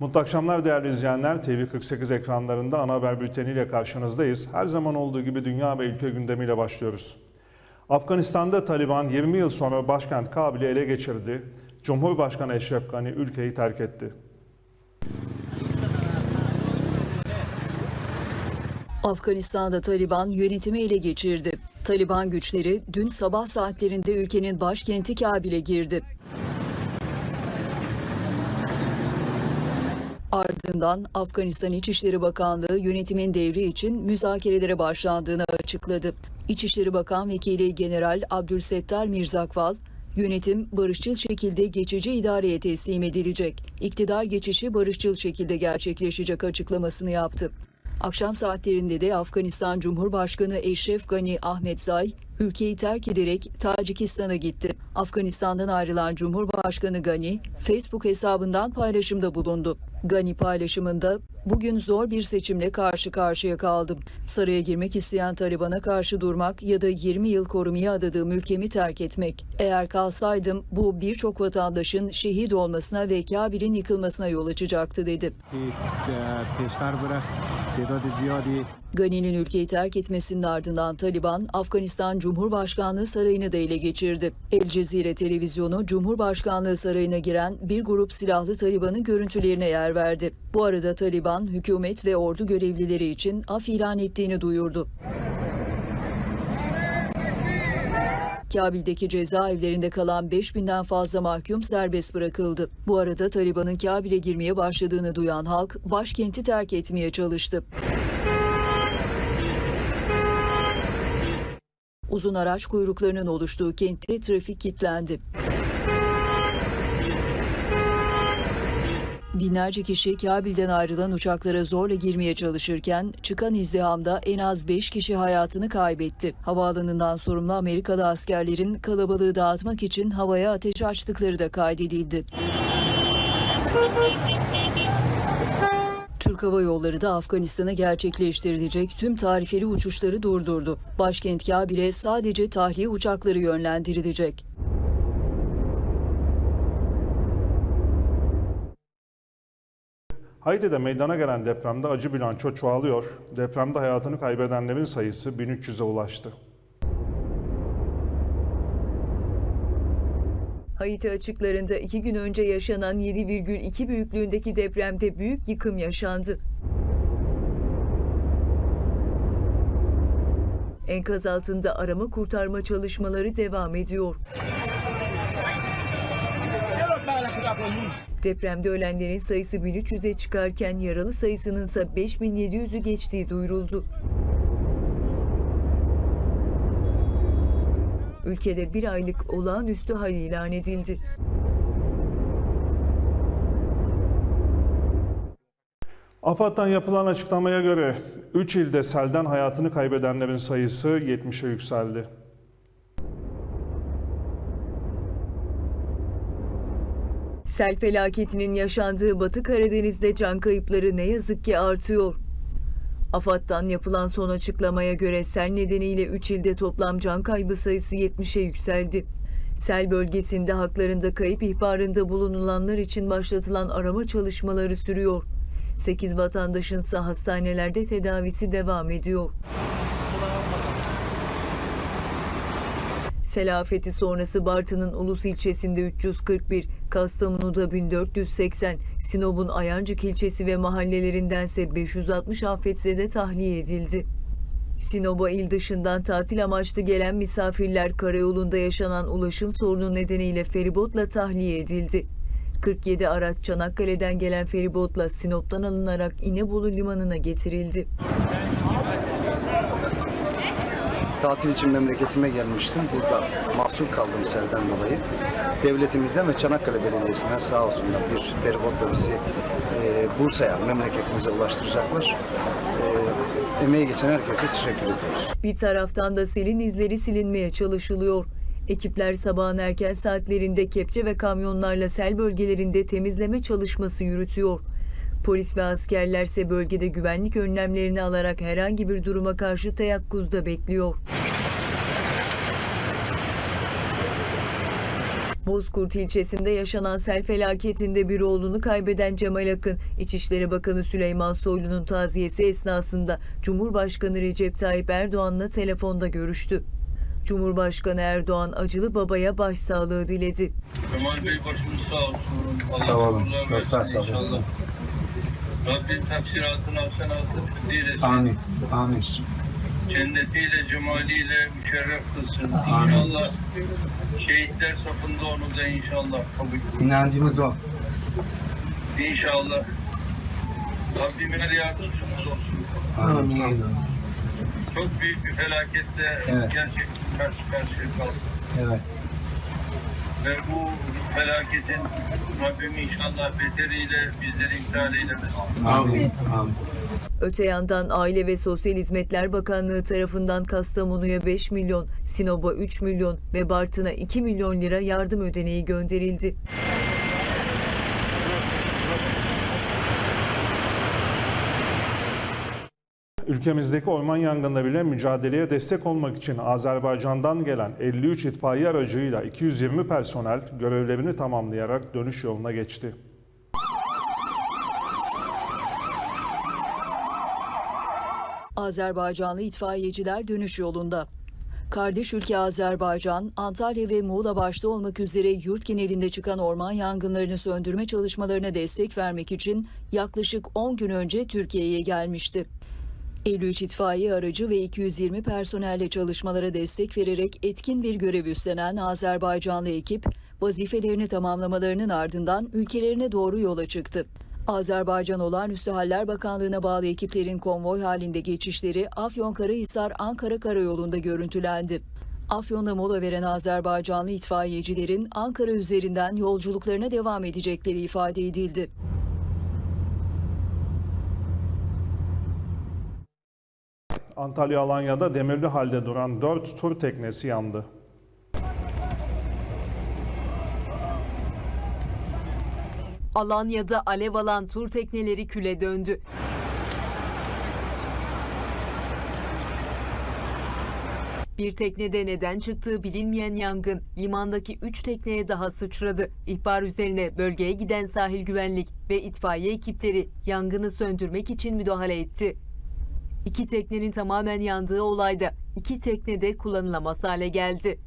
Mutlu akşamlar değerli izleyenler. TV48 ekranlarında ana haber bülteniyle karşınızdayız. Her zaman olduğu gibi dünya ve ülke gündemiyle başlıyoruz. Afganistan'da Taliban 20 yıl sonra başkent Kabil'i ele geçirdi. Cumhurbaşkanı Eşref Gani ülkeyi terk etti. Afganistan'da Taliban yönetimi ele geçirdi. Taliban güçleri dün sabah saatlerinde ülkenin başkenti Kabil'e girdi. Ardından Afganistan İçişleri Bakanlığı yönetimin devri için müzakerelere başlandığını açıkladı. İçişleri Bakan Vekili General Abdülsettar Mirzakval, yönetim barışçıl şekilde geçici idareye teslim edilecek. İktidar geçişi barışçıl şekilde gerçekleşecek açıklamasını yaptı. Akşam saatlerinde de Afganistan Cumhurbaşkanı Eşref Gani Ahmedzai ülkeyi terk ederek Tacikistan'a gitti. Afganistan'dan ayrılan Cumhurbaşkanı Gani Facebook hesabından paylaşımda bulundu. Gani paylaşımında bugün zor bir seçimle karşı karşıya kaldım. Saraya girmek isteyen Taliban'a karşı durmak ya da 20 yıl korumaya adadığım ülkemi terk etmek. Eğer kalsaydım bu birçok vatandaşın şehit olmasına ve Kabil'in yıkılmasına yol açacaktı dedi. Gani'nin ülkeyi terk etmesinin ardından Taliban, Afganistan Cumhurbaşkanlığı Sarayı'nı da ele geçirdi. El Cezire televizyonu Cumhurbaşkanlığı Sarayı'na giren bir grup silahlı Taliban'ın görüntülerine yer verdi. Bu arada Taliban, hükümet ve ordu görevlileri için af ilan ettiğini duyurdu. Kabil'deki cezaevlerinde kalan 5000'den fazla mahkum serbest bırakıldı. Bu arada Taliban'ın Kabil'e girmeye başladığını duyan halk başkenti terk etmeye çalıştı. Uzun araç kuyruklarının oluştuğu kentte trafik kilitlendi. Binlerce kişi Kabil'den ayrılan uçaklara zorla girmeye çalışırken çıkan izdihamda en az 5 kişi hayatını kaybetti. Havaalanından sorumlu Amerikalı askerlerin kalabalığı dağıtmak için havaya ateş açtıkları da kaydedildi. Türk Hava Yolları da Afganistan'a gerçekleştirilecek tüm tarifeli uçuşları durdurdu. Başkent Kabil'e sadece tahliye uçakları yönlendirilecek. Haiti'de meydana gelen depremde acı bilanço çoğalıyor. Depremde hayatını kaybedenlerin sayısı 1300'e ulaştı. Haiti açıklarında iki gün önce yaşanan 7,2 büyüklüğündeki depremde büyük yıkım yaşandı. Enkaz altında arama kurtarma çalışmaları devam ediyor. Depremde ölenlerin sayısı 1300'e çıkarken yaralı sayısının ise 5700'ü geçtiği duyuruldu. Ülkede bir aylık olağanüstü hal ilan edildi. AFAD'dan yapılan açıklamaya göre 3 ilde selden hayatını kaybedenlerin sayısı 70'e yükseldi. Sel felaketinin yaşandığı Batı Karadeniz'de can kayıpları ne yazık ki artıyor. AFAD'dan yapılan son açıklamaya göre sel nedeniyle 3 ilde toplam can kaybı sayısı 70'e yükseldi. Sel bölgesinde haklarında kayıp ihbarında bulunulanlar için başlatılan arama çalışmaları sürüyor. 8 vatandaşın ise hastanelerde tedavisi devam ediyor. Sel afeti sonrası Bartın'ın Ulus ilçesinde 341, Kastamonu'da 1480, Sinop'un Ayancık ilçesi ve mahallelerindense 560 afetzede tahliye edildi. Sinop'a il dışından tatil amaçlı gelen misafirler karayolunda yaşanan ulaşım sorunu nedeniyle feribotla tahliye edildi. 47 araç Çanakkale'den gelen feribotla Sinop'tan alınarak İnebolu limanına getirildi. Tatil için memleketime gelmiştim. Burada mahsur kaldım selden dolayı. Devletimizden ve Çanakkale Belediyesi'nden sağ olsunlar bir feribotla bizi e, Bursa'ya, memleketimize ulaştıracaklar. E, emeği geçen herkese teşekkür ediyoruz. Bir taraftan da selin izleri silinmeye çalışılıyor. Ekipler sabahın erken saatlerinde kepçe ve kamyonlarla sel bölgelerinde temizleme çalışması yürütüyor. Polis ve askerlerse bölgede güvenlik önlemlerini alarak herhangi bir duruma karşı teyakkuzda bekliyor. Bozkurt ilçesinde yaşanan sel felaketinde bir oğlunu kaybeden Cemal Akın, İçişleri Bakanı Süleyman Soylu'nun taziyesi esnasında Cumhurbaşkanı Recep Tayyip Erdoğan'la telefonda görüştü. Cumhurbaşkanı Erdoğan acılı babaya başsağlığı diledi. Kemal Bey başımız sağ olsun. Allah Sağ olun. sağ olun. Rabbim taksiratını hasenatı eylesin. Amin. Amin. Cennetiyle, cemaliyle müşerref kılsın. Amin. İnşallah şehitler safında onu da inşallah kabul İnancımız o. İnşallah. Rabbim her yardımcımız olsun. Amin. Çok büyük bir felakette Evet. gerçekten karşı karşıya kaldık. Evet. Ve bu felaketin Rabbim inşallah beteriyle bizleri iptal eylemesin. Amin. Amin. Öte yandan Aile ve Sosyal Hizmetler Bakanlığı tarafından Kastamonu'ya 5 milyon, Sinop'a 3 milyon ve Bartın'a 2 milyon lira yardım ödeneği gönderildi. Ülkemizdeki orman yangınla bile mücadeleye destek olmak için Azerbaycan'dan gelen 53 itfaiye aracıyla 220 personel görevlerini tamamlayarak dönüş yoluna geçti. Azerbaycanlı itfaiyeciler dönüş yolunda. Kardeş ülke Azerbaycan, Antalya ve Muğla başta olmak üzere yurt genelinde çıkan orman yangınlarını söndürme çalışmalarına destek vermek için yaklaşık 10 gün önce Türkiye'ye gelmişti. 53 itfaiye aracı ve 220 personelle çalışmalara destek vererek etkin bir görev üstlenen Azerbaycanlı ekip, vazifelerini tamamlamalarının ardından ülkelerine doğru yola çıktı. Azerbaycan Olağanüstü Haller Bakanlığı'na bağlı ekiplerin konvoy halinde geçişleri Afyonkarahisar-Ankara Karayolu'nda görüntülendi. Afyon'da mola veren Azerbaycanlı itfaiyecilerin Ankara üzerinden yolculuklarına devam edecekleri ifade edildi. Antalya Alanya'da demirli halde duran 4 tur teknesi yandı. Alanya'da alev alan tur tekneleri küle döndü. Bir teknede neden çıktığı bilinmeyen yangın limandaki 3 tekneye daha sıçradı. İhbar üzerine bölgeye giden sahil güvenlik ve itfaiye ekipleri yangını söndürmek için müdahale etti. İki teknenin tamamen yandığı olayda iki tekne de kullanılamaz hale geldi.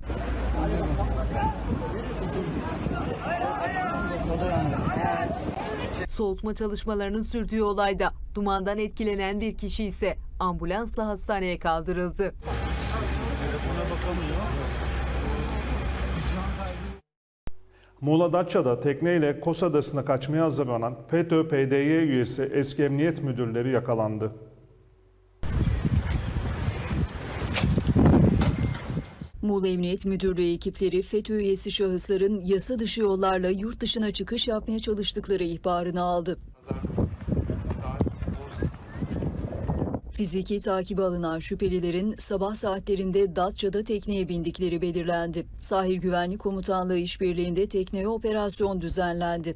Soğutma çalışmalarının sürdüğü olayda dumandan etkilenen bir kişi ise ambulansla hastaneye kaldırıldı. Muğla Datça'da tekneyle Kos Adası'na kaçmaya hazırlanan FETÖ-PDY üyesi eski emniyet müdürleri yakalandı. Muğla Emniyet Müdürlüğü ekipleri FETÖ üyesi şahısların yasa dışı yollarla yurt dışına çıkış yapmaya çalıştıkları ihbarını aldı. Fiziki takibe alınan şüphelilerin sabah saatlerinde Datça'da tekneye bindikleri belirlendi. Sahil Güvenlik Komutanlığı işbirliğinde tekneye operasyon düzenlendi.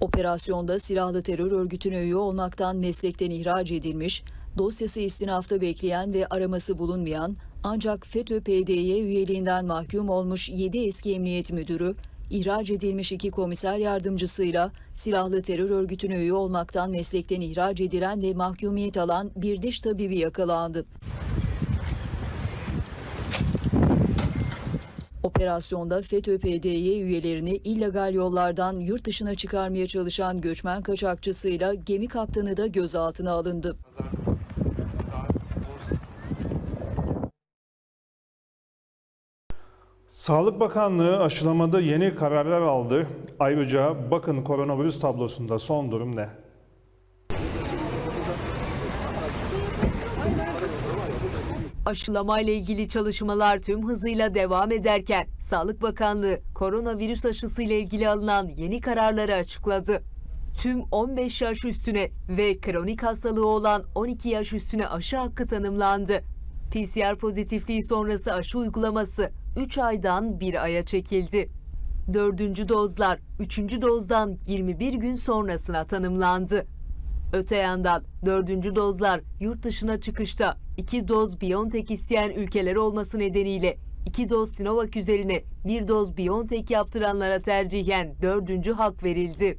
Operasyonda silahlı terör örgütüne üye olmaktan meslekten ihraç edilmiş, dosyası istinafta bekleyen ve araması bulunmayan ancak FETÖ-PDY üyeliğinden mahkum olmuş 7 eski emniyet müdürü, ihraç edilmiş iki komiser yardımcısıyla silahlı terör örgütüne üye olmaktan meslekten ihraç edilen ve mahkumiyet alan bir diş tabibi yakalandı. Operasyonda FETÖ-PDY üyelerini illegal yollardan yurt dışına çıkarmaya çalışan göçmen kaçakçısıyla gemi kaptanı da gözaltına alındı. Sağlık Bakanlığı aşılamada yeni kararlar aldı. Ayrıca bakın koronavirüs tablosunda son durum ne? Aşılama ile ilgili çalışmalar tüm hızıyla devam ederken Sağlık Bakanlığı koronavirüs aşısı ile ilgili alınan yeni kararları açıkladı. Tüm 15 yaş üstüne ve kronik hastalığı olan 12 yaş üstüne aşı hakkı tanımlandı. PCR pozitifliği sonrası aşı uygulaması 3 aydan 1 aya çekildi. Dördüncü dozlar 3. dozdan 21 gün sonrasına tanımlandı. Öte yandan dördüncü dozlar yurt dışına çıkışta 2 doz BioNTech isteyen ülkeler olması nedeniyle 2 doz Sinovac üzerine 1 doz BioNTech yaptıranlara tercihen dördüncü hak verildi.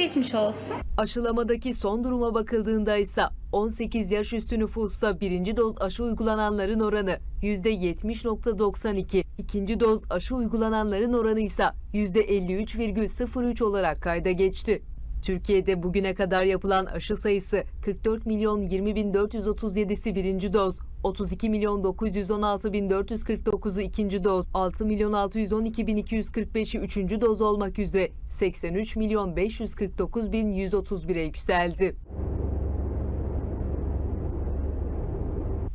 Geçmiş olsun. Aşılamadaki son duruma bakıldığında ise 18 yaş üstü nüfusta birinci doz aşı uygulananların oranı %70.92, ikinci doz aşı uygulananların oranı ise %53,03 olarak kayda geçti. Türkiye'de bugüne kadar yapılan aşı sayısı 44 milyon 20 bin 437'si birinci doz, 32 milyon 916 bin 449'u ikinci doz, 6 milyon 612 bin 245'i üçüncü doz olmak üzere 83 milyon 549 bin 131'e yükseldi.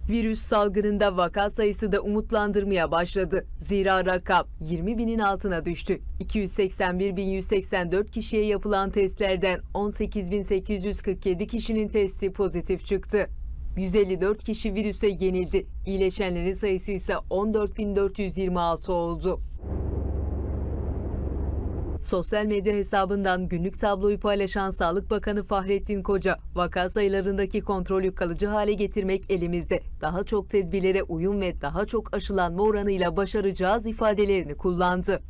Virüs salgınında vaka sayısı da umutlandırmaya başladı. Zira rakam 20 binin altına düştü. 281.184 kişiye yapılan testlerden 18.847 kişinin testi pozitif çıktı. 154 kişi virüse yenildi. İyileşenlerin sayısı ise 14.426 oldu. Sosyal medya hesabından günlük tabloyu paylaşan Sağlık Bakanı Fahrettin Koca, vaka sayılarındaki kontrolü kalıcı hale getirmek elimizde. Daha çok tedbirlere uyum ve daha çok aşılanma oranıyla başaracağız ifadelerini kullandı.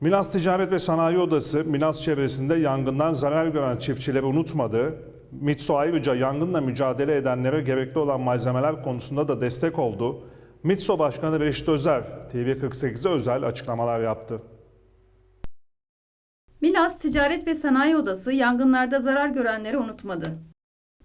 Milas Ticaret ve Sanayi Odası, Milas çevresinde yangından zarar gören çiftçileri unutmadı. MİTSO ayrıca yangınla mücadele edenlere gerekli olan malzemeler konusunda da destek oldu. MİTSO Başkanı Reşit Özer, TV48'e özel açıklamalar yaptı. Milas Ticaret ve Sanayi Odası yangınlarda zarar görenleri unutmadı.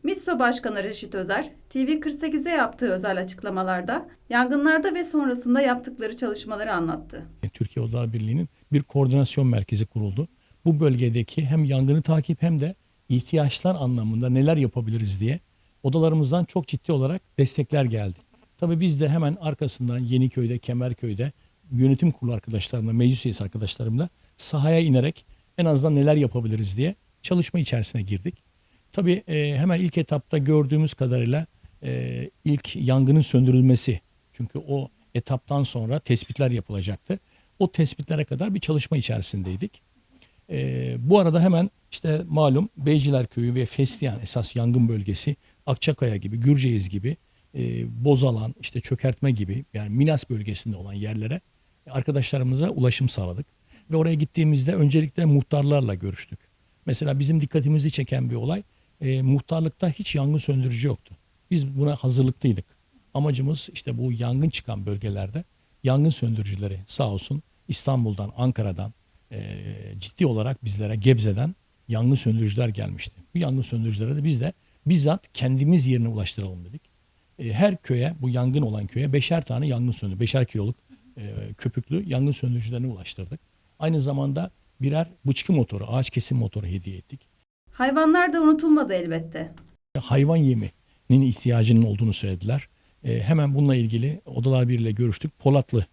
MİSO Başkanı Reşit Özer, TV48'e yaptığı özel açıklamalarda yangınlarda ve sonrasında yaptıkları çalışmaları anlattı. Türkiye Odalar Birliği'nin bir koordinasyon merkezi kuruldu. Bu bölgedeki hem yangını takip hem de ihtiyaçlar anlamında neler yapabiliriz diye odalarımızdan çok ciddi olarak destekler geldi. Tabii biz de hemen arkasından Yeniköy'de, Kemerköy'de yönetim kurulu arkadaşlarımla, meclis üyesi arkadaşlarımla sahaya inerek en azından neler yapabiliriz diye çalışma içerisine girdik. Tabii e, hemen ilk etapta gördüğümüz kadarıyla e, ilk yangının söndürülmesi. Çünkü o etaptan sonra tespitler yapılacaktı. O tespitlere kadar bir çalışma içerisindeydik. E, bu arada hemen işte malum Beyciler Köyü ve Festiyan esas yangın bölgesi, Akçakaya gibi, Gürceğiz gibi, e, Bozalan, işte Çökertme gibi yani Milas bölgesinde olan yerlere arkadaşlarımıza ulaşım sağladık. Ve oraya gittiğimizde öncelikle muhtarlarla görüştük. Mesela bizim dikkatimizi çeken bir olay, e, muhtarlıkta hiç yangın söndürücü yoktu. Biz buna hazırlıklıydık. Amacımız işte bu yangın çıkan bölgelerde yangın söndürücüleri sağ olsun İstanbul'dan, Ankara'dan e, ciddi olarak bizlere Gebze'den yangın söndürücüler gelmişti. Bu yangın söndürücülere de biz de bizzat kendimiz yerine ulaştıralım dedik. E, her köye, bu yangın olan köye beşer tane yangın söndürücü, beşer kiloluk e, köpüklü yangın söndürücülerini ulaştırdık. Aynı zamanda birer bıçkı motoru, ağaç kesim motoru hediye ettik. Hayvanlar da unutulmadı elbette. hayvan yeminin ihtiyacının olduğunu söylediler. E, hemen bununla ilgili Odalar Birliği ile görüştük. Polatlı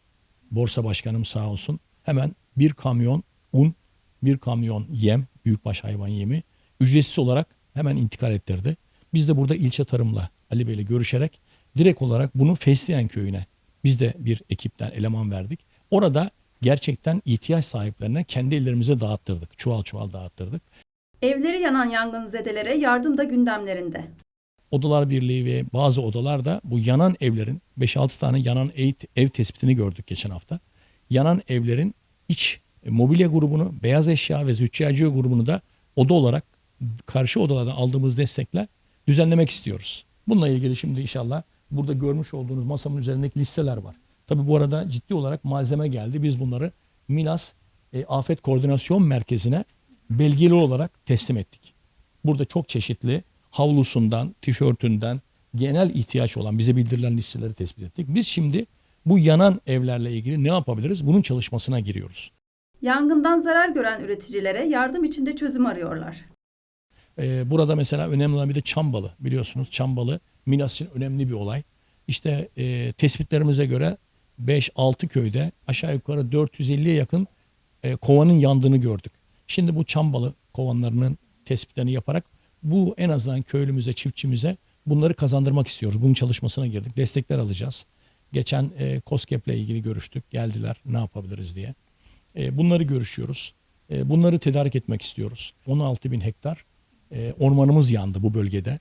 Borsa Başkanım sağ olsun hemen bir kamyon un, bir kamyon yem, büyükbaş hayvan yemi ücretsiz olarak hemen intikal ettirdi. Biz de burada ilçe tarımla Ali Bey ile görüşerek direkt olarak bunu Fesleğen köyüne biz de bir ekipten eleman verdik. Orada gerçekten ihtiyaç sahiplerine kendi ellerimize dağıttırdık. Çuval çuval dağıttırdık. Evleri yanan yangınzedelere yardım da gündemlerinde. Odalar Birliği ve bazı odalarda bu yanan evlerin 5-6 tane yanan ev, ev tespitini gördük geçen hafta. Yanan evlerin iç e, mobilya grubunu, beyaz eşya ve züccaciye grubunu da oda olarak karşı odalardan aldığımız destekle düzenlemek istiyoruz. Bununla ilgili şimdi inşallah burada görmüş olduğunuz masamın üzerindeki listeler var. Tabi bu arada ciddi olarak malzeme geldi. Biz bunları Milas e, Afet Koordinasyon Merkezi'ne belgeli olarak teslim ettik. Burada çok çeşitli havlusundan, tişörtünden genel ihtiyaç olan bize bildirilen listeleri tespit ettik. Biz şimdi bu yanan evlerle ilgili ne yapabiliriz? Bunun çalışmasına giriyoruz. Yangından zarar gören üreticilere yardım içinde çözüm arıyorlar. Ee, burada mesela önemli olan bir de Çambalı biliyorsunuz. Çambalı Milas için önemli bir olay. İşte e, tespitlerimize göre 5-6 köyde aşağı yukarı 450'ye yakın e, kovanın yandığını gördük. Şimdi bu Çambalı kovanlarının tespitlerini yaparak bu en azından köylümüze, çiftçimize bunları kazandırmak istiyoruz. Bunun çalışmasına girdik. Destekler alacağız. Geçen e, COSGAP'le ilgili görüştük. Geldiler ne yapabiliriz diye. E, bunları görüşüyoruz. E, bunları tedarik etmek istiyoruz. 16 bin hektar e, ormanımız yandı bu bölgede.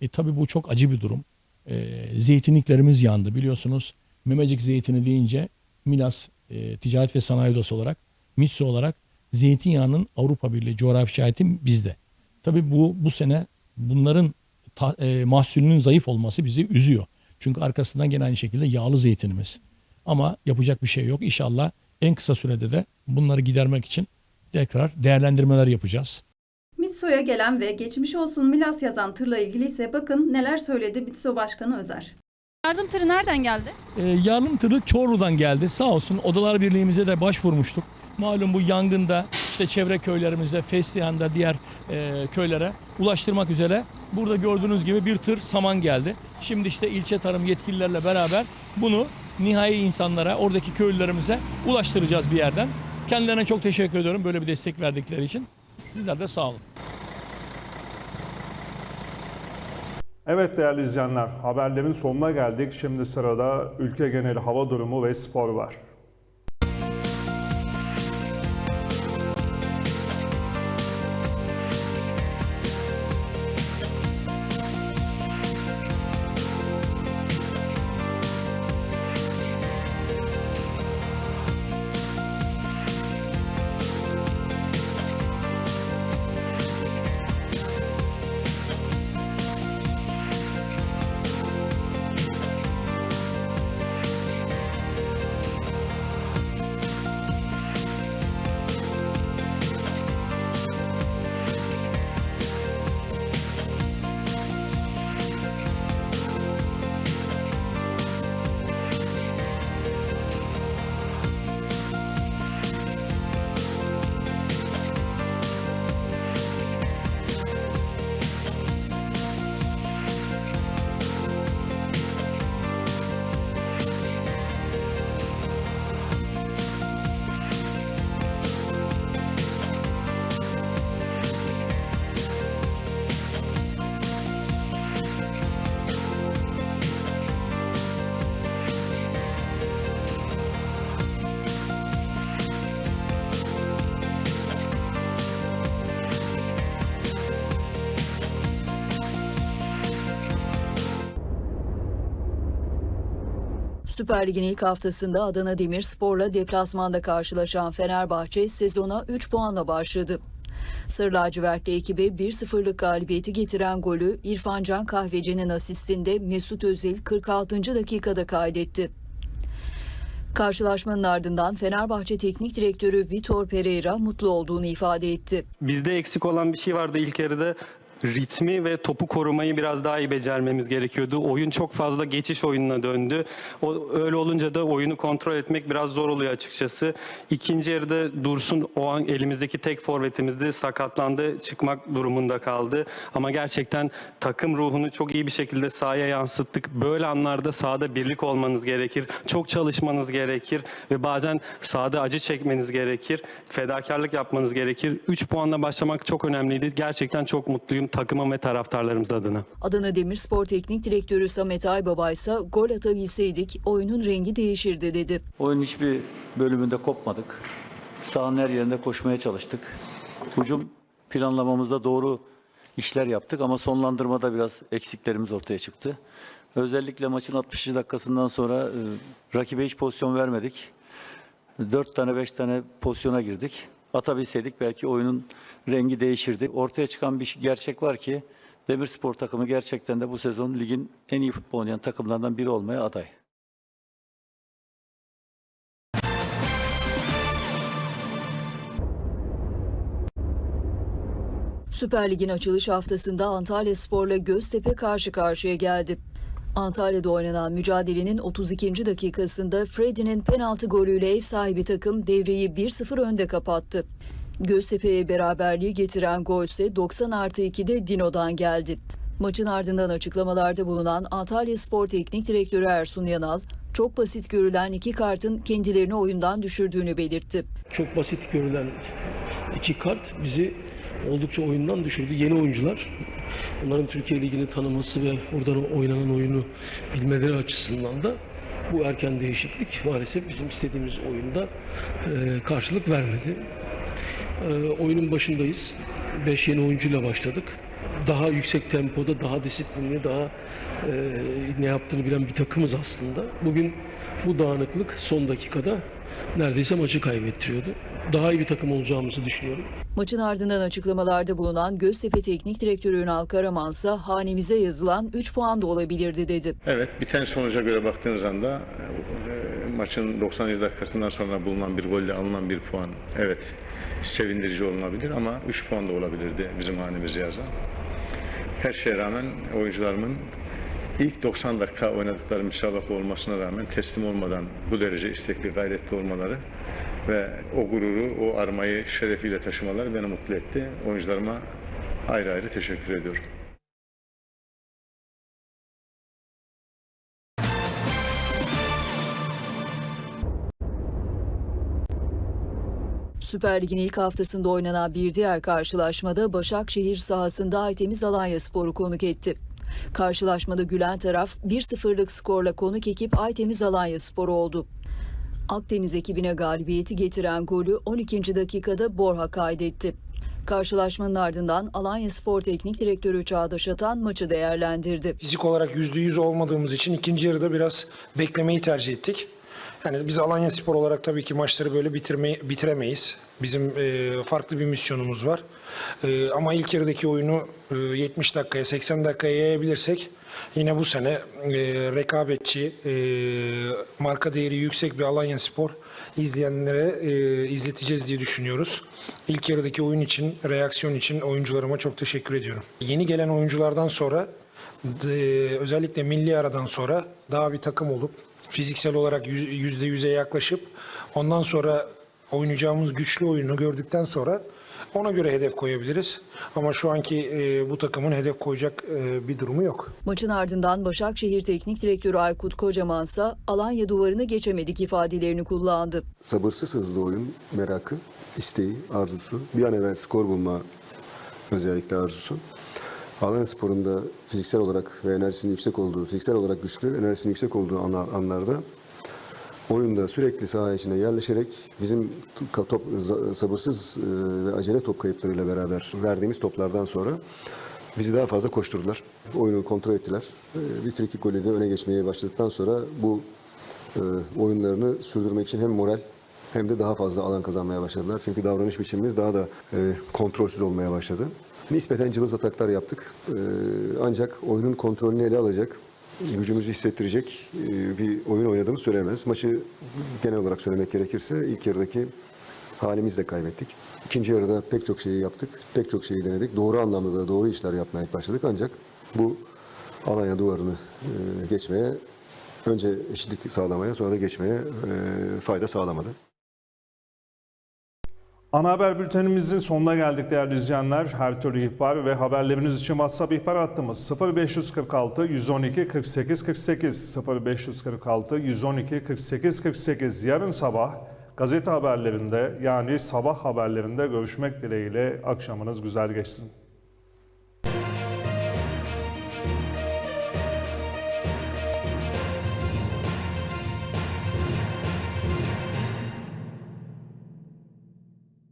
E, tabii bu çok acı bir durum. E, zeytinliklerimiz yandı. Biliyorsunuz Memecik zeytini deyince Milas e, Ticaret ve Sanayi Odası olarak, MİTSO olarak zeytinyağının Avrupa Birliği coğrafi şahidi bizde. Tabii bu bu sene bunların ta, e, mahsulünün zayıf olması bizi üzüyor. Çünkü arkasından gene aynı şekilde yağlı zeytinimiz. Ama yapacak bir şey yok. İnşallah en kısa sürede de bunları gidermek için tekrar değerlendirmeler yapacağız. Mitso'ya gelen ve geçmiş olsun Milas yazan tırla ilgili ise bakın neler söyledi Mitso Başkanı Özer. Yardım tırı nereden geldi? E, yardım tırı Çorlu'dan geldi. Sağ olsun Odalar Birliği'mize de başvurmuştuk. Malum bu yangında işte çevre köylerimize, Feslihan'da diğer e, köylere ulaştırmak üzere burada gördüğünüz gibi bir tır saman geldi. Şimdi işte ilçe tarım yetkililerle beraber bunu nihai insanlara, oradaki köylülerimize ulaştıracağız bir yerden. Kendilerine çok teşekkür ediyorum böyle bir destek verdikleri için. Sizler de sağ olun. Evet değerli izleyenler, haberlerin sonuna geldik. Şimdi sırada ülke geneli hava durumu ve spor var. Süper Lig'in ilk haftasında Adana Demirspor'la deplasmanda karşılaşan Fenerbahçe sezona 3 puanla başladı. Sarı lacivertli ekibe 1-0'lık galibiyeti getiren golü İrfan Can Kahveci'nin asistinde Mesut Özil 46. dakikada kaydetti. Karşılaşmanın ardından Fenerbahçe Teknik Direktörü Vitor Pereira mutlu olduğunu ifade etti. Bizde eksik olan bir şey vardı ilk yarıda. Ritmi ve topu korumayı biraz daha iyi becermemiz gerekiyordu. Oyun çok fazla geçiş oyununa döndü. O, öyle olunca da oyunu kontrol etmek biraz zor oluyor açıkçası. İkinci yarıda Dursun o an elimizdeki tek forvetimizdi. Sakatlandı, çıkmak durumunda kaldı. Ama gerçekten takım ruhunu çok iyi bir şekilde sahaya yansıttık. Böyle anlarda sahada birlik olmanız gerekir. Çok çalışmanız gerekir ve bazen sahada acı çekmeniz gerekir. Fedakarlık yapmanız gerekir. 3 puanla başlamak çok önemliydi. Gerçekten çok mutluyum takımım ve taraftarlarımız adına. Adana Demirspor Teknik Direktörü Samet Aybaba ise gol atabilseydik oyunun rengi değişirdi dedi. Oyunun hiçbir bölümünde kopmadık. Sahanın her yerinde koşmaya çalıştık. Hücum planlamamızda doğru işler yaptık ama sonlandırmada biraz eksiklerimiz ortaya çıktı. Özellikle maçın 60. dakikasından sonra e, rakibe hiç pozisyon vermedik. 4 tane 5 tane pozisyona girdik. Atabilseydik belki oyunun rengi değişirdi. Ortaya çıkan bir gerçek var ki Demirspor takımı gerçekten de bu sezon ligin en iyi futbol oynayan takımlardan biri olmaya aday. Süper Lig'in açılış haftasında Antalya Spor'la Göztepe karşı karşıya geldi. Antalya'da oynanan mücadelenin 32. dakikasında Freddy'nin penaltı golüyle ev sahibi takım devreyi 1-0 önde kapattı. Göztepe'ye beraberliği getiren gol ise 90 artı 2'de Dino'dan geldi. Maçın ardından açıklamalarda bulunan Antalya Spor Teknik Direktörü Ersun Yanal, çok basit görülen iki kartın kendilerini oyundan düşürdüğünü belirtti. Çok basit görülen iki kart bizi oldukça oyundan düşürdü. Yeni oyuncular, onların Türkiye Ligi'ni tanıması ve oradan oynanan oyunu bilmeleri açısından da bu erken değişiklik maalesef bizim istediğimiz oyunda e, karşılık vermedi. E, oyunun başındayız. 5 yeni oyuncuyla başladık. Daha yüksek tempoda, daha disiplinli, daha e, ne yaptığını bilen bir takımız aslında. Bugün bu dağınıklık son dakikada neredeyse maçı kaybettiriyordu. Daha iyi bir takım olacağımızı düşünüyorum. Maçın ardından açıklamalarda bulunan Göztepe Teknik Direktörü Ünal Karaman ise hanemize yazılan 3 puan da olabilirdi dedi. Evet, biten sonuca göre baktığınız anda e, maçın 90. dakikasından sonra bulunan bir golle alınan bir puan evet sevindirici olunabilir ama 3 puan da olabilirdi bizim hanemize yazan. Her şeye rağmen oyuncularımın ilk 90 dakika oynadıkları müsabaka olmasına rağmen teslim olmadan bu derece istekli, gayretli olmaları ve o gururu, o armayı şerefiyle taşımaları beni mutlu etti. Oyuncularıma ayrı ayrı teşekkür ediyorum. Süper Lig'in ilk haftasında oynanan bir diğer karşılaşmada Başakşehir sahasında Aytemiz Alanya Sporu konuk etti. Karşılaşmada gülen taraf 1-0'lık skorla konuk ekip Aytemiz Alanya Sporu oldu. Akdeniz ekibine galibiyeti getiren golü 12. dakikada Borha kaydetti. Karşılaşmanın ardından Alanya Spor Teknik Direktörü Çağdaş Atan maçı değerlendirdi. Fizik olarak %100 olmadığımız için ikinci yarıda biraz beklemeyi tercih ettik. Yani biz Alanya Spor olarak tabii ki maçları böyle bitirme, bitiremeyiz. Bizim e, farklı bir misyonumuz var. E, ama ilk yarıdaki oyunu e, 70 dakikaya, 80 dakikaya yayabilirsek yine bu sene e, rekabetçi, e, marka değeri yüksek bir Alanya Spor izleyenlere e, izleteceğiz diye düşünüyoruz. İlk yarıdaki oyun için, reaksiyon için oyuncularıma çok teşekkür ediyorum. Yeni gelen oyunculardan sonra de- özellikle milli aradan sonra daha bir takım olup fiziksel olarak yüz- yüzde yüze yaklaşıp ondan sonra oynayacağımız güçlü oyunu gördükten sonra ona göre hedef koyabiliriz. Ama şu anki e, bu takımın hedef koyacak e, bir durumu yok. Maçın ardından Başakşehir Teknik Direktörü Aykut Kocaman ise Alanya duvarını geçemedik ifadelerini kullandı. sabırsız hızlı oyun merakı, isteği, arzusu, bir an evvel skor bulma özellikle arzusu. Alanya Spor'un da fiziksel olarak ve enerjisinin yüksek olduğu, fiziksel olarak güçlü, enerjisinin yüksek olduğu anla- anlarda oyunda sürekli saha içine yerleşerek bizim to- top, sabırsız e, ve acele top kayıplarıyla beraber verdiğimiz toplardan sonra bizi daha fazla koşturdular. Oyunu kontrol ettiler. E, Bir frikik golü de öne geçmeye başladıktan sonra bu e, oyunlarını sürdürmek için hem moral hem de daha fazla alan kazanmaya başladılar. Çünkü davranış biçimimiz daha da kontrolsüz olmaya başladı. Nispeten cılız ataklar yaptık. E, ancak oyunun kontrolünü ele alacak, gücümüzü hissettirecek e, bir oyun oynadığımız söylemez. Maçı genel olarak söylemek gerekirse ilk yarıdaki halimizle kaybettik. İkinci yarıda pek çok şeyi yaptık, pek çok şeyi denedik. Doğru anlamda da doğru işler yapmaya başladık. Ancak bu Alanya duvarını e, geçmeye önce eşitlik sağlamaya sonra da geçmeye e, fayda sağlamadı. Ana haber bültenimizin sonuna geldik değerli izleyenler. Her türlü ihbar ve haberleriniz için WhatsApp ihbar hattımız 0546 112 48 48 0546 112 48 48. Yarın sabah gazete haberlerinde yani sabah haberlerinde görüşmek dileğiyle akşamınız güzel geçsin.